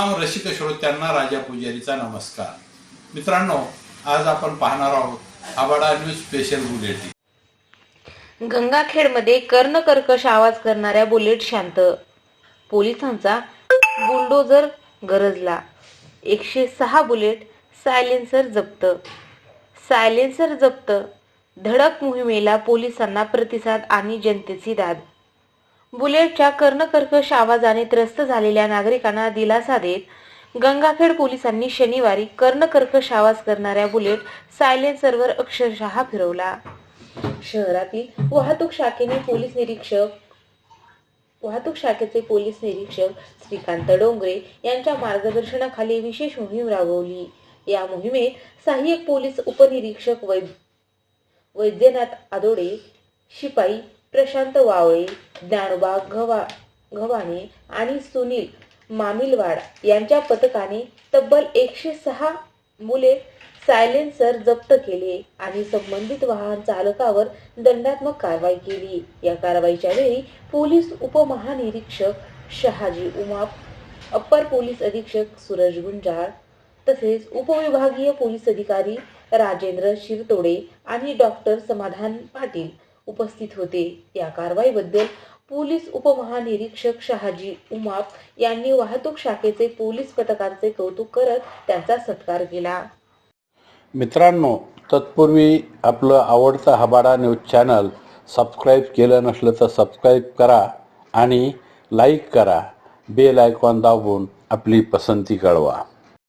रसिक श्रोत्यांना राजा पुजारीचा नमस्कार. मित्रांनो आज आपण पाहणार आहोत आबाडा न्यूज स्पेशल बुलेटिन. गंगाखेडमध्ये कर्णकर्कश आवाज करणाऱ्या बुलेट शांत. पोलिसांचा बुलडोजर गरजला. एकशे सहा बुलेट सायलेन्सर जप्त. सायलेन्सर जप्त. धडक मोहिमेला पोलिसांना प्रतिसाद आणि जनतेची दाद. बुलेटच्या कर्णकर्कश आवाजाने त्रस्त झालेल्या नागरिकांना दिलासा देत गंगाखेड पोलिसांनी शनिवारी कर्णकर्कश आवाज करणाऱ्या बुलेट सायलेन्सरवर अक्षरशः फिरवला. शहरातील वाहतूक शाखेने पोलीस निरीक्षक वाहतूक शाखेचे पोलीस निरीक्षक श्रीकांत डोंगरे यांच्या मार्गदर्शनाखाली विशेष मोहीम राबवली. या मोहिमेत सहाय्यक पोलीस उपनिरीक्षक वै वैद्यनाथ आदोडे शिपाई प्रशांत वावळे ज्ञानोबा घवा घवाने आणि सुनील मामिलवाड यांच्या पथकाने तब्बल एकशे सहा मुले सायलेन्सर जप्त केले आणि संबंधित वाहन चालकावर दंडात्मक कारवाई केली. या कारवाईच्या वेळी पोलीस उपमहानिरीक्षक शहाजी उमाप अप्पर पोलीस अधीक्षक सूरज गुंजाळ तसेच उपविभागीय पोलीस अधिकारी राजेंद्र शिरतोडे आणि डॉक्टर समाधान पाटील उपस्थित होते. या कारवाईबद्दल पोलीस उपमहानिरीक्षक शहाजी उमाप यांनी वाहतूक शाखेचे पोलीस पथकांचे कौतुक करत त्यांचा सत्कार केला. मित्रांनो तत्पूर्वी आपलं आवडतं हबाडा न्यूज चॅनल सबस्क्राईब केलं नसलं तर सबस्क्राईब करा आणि लाईक करा. बेल आयकॉन दाबून आपली पसंती कळवा.